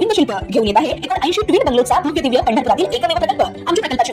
गोविंद शिल्प घेऊन येत आहे. एकोण ऐंशी ट्विन बंगलोचा भव्य दिव्य पंढरपुरातील एकमेव प्रकल्प. आमच्या प्रकल्पाची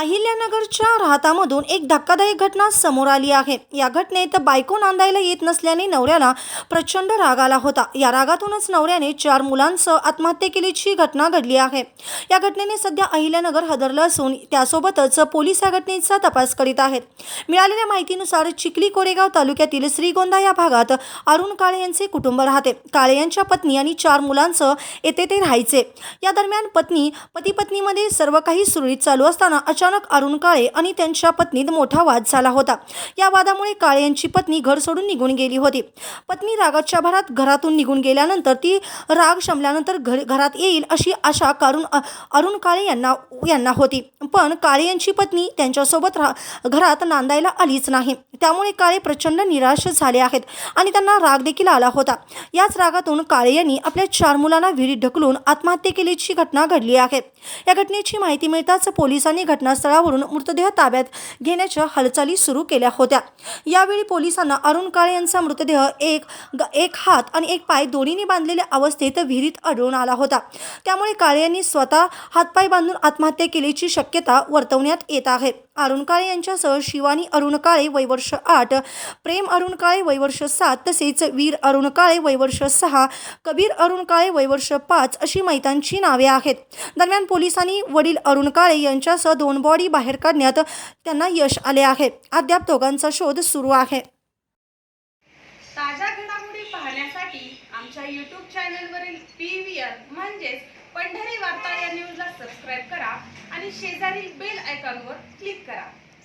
अहिल्यानगरच्या राहतामधून एक धक्कादायक घटना समोर आली आहे. या घटनेत बायको नांदायला येत नसल्याने नवऱ्याला प्रचंड राग आला होता. या रागातूनच नवऱ्याने चार मुलांसह आत्महत्या केल्याची घटना घडली आहे. या घटनेने सध्या अहिल्यानगर हदरलं असून त्यासोबतच पोलीस या घटनेचा तपास करीत आहेत. मिळालेल्या माहितीनुसार चिखली कोरेगाव तालुक्यातील श्रीगोंदा या भागात अरुण काळे यांचे कुटुंब राहते. काळे यांच्या पत्नी आणि चार मुलांसह येथे ते राहायचे. या दरम्यान पत्नी पती पत्नीमध्ये सर्व काही सुरळीत चालू असताना अचानक अरुण काळे आणि त्यांच्या पत्नीत मोठा वाद झाला होता. या वादामुळे काळे यांची पत्नी घर सोडून निघून गेली होती. पत्नी रागाच्या भरात घरातून निघून गेल्यानंतर ती राग शमल्यानंतर घर घरात येईल अशी आशा कारून अरुण काळे यांना यांना होती. पण काळे यांची पत्नी त्यांच्यासोबत रा घरात नांदायला आलीच नाही. त्यामुळे काळे प्रचंड निराश झाले आहेत आणि त्यांना राग देखील आला होता. याच रागातून काळे यांनी आपल्या चार मुलांना विहिरीत ढकलून आत्महत्या केल्याची घटना घडली आहे. या घटनेची माहिती मिळताच पोलिसांनी घटना घटनास्थळावरून मृतदेह ताब्यात घेण्याच्या हालचाली सुरू केल्या होत्या. यावेळी पोलिसांना अरुण काळे यांचा मृतदेह एक एक हात आणि एक पाय दोन्हीने बांधलेल्या अवस्थेत विहिरीत आढळून आला होता. त्यामुळे काळे यांनी स्वतः हातपाय बांधून आत्महत्या केल्याची शक्यता वर्तवण्यात येत आहे. अरुण काळे यांच्यासह शिवानी अरुण काळे वयवर्ष आठ प्रेम अरुण काळे वयवर्ष सात तसेच वीर अरुण काळे वयवर्ष सहा कबीर अरुण काळे वयवर्ष पाच अशी मैतांची नावे आहेत. दरम्यान पोलिसांनी वडील अरुण काळे यांच्यासह दोन बॉडी बाहेर काढण्यात त्यांना यश आले आहे. अद्याप दोघांचा शोध सुरू आहे. ताज्या घडामोडी पाहण्यासाठी आमच्या यूट्यूब चॅनलवरील पी व्ही आर म्हणजेच पंढरी वार्ता या न्यूजला सबस्क्राईब करा आणि शेजारील बेल आयकॉनवर क्लिक करा.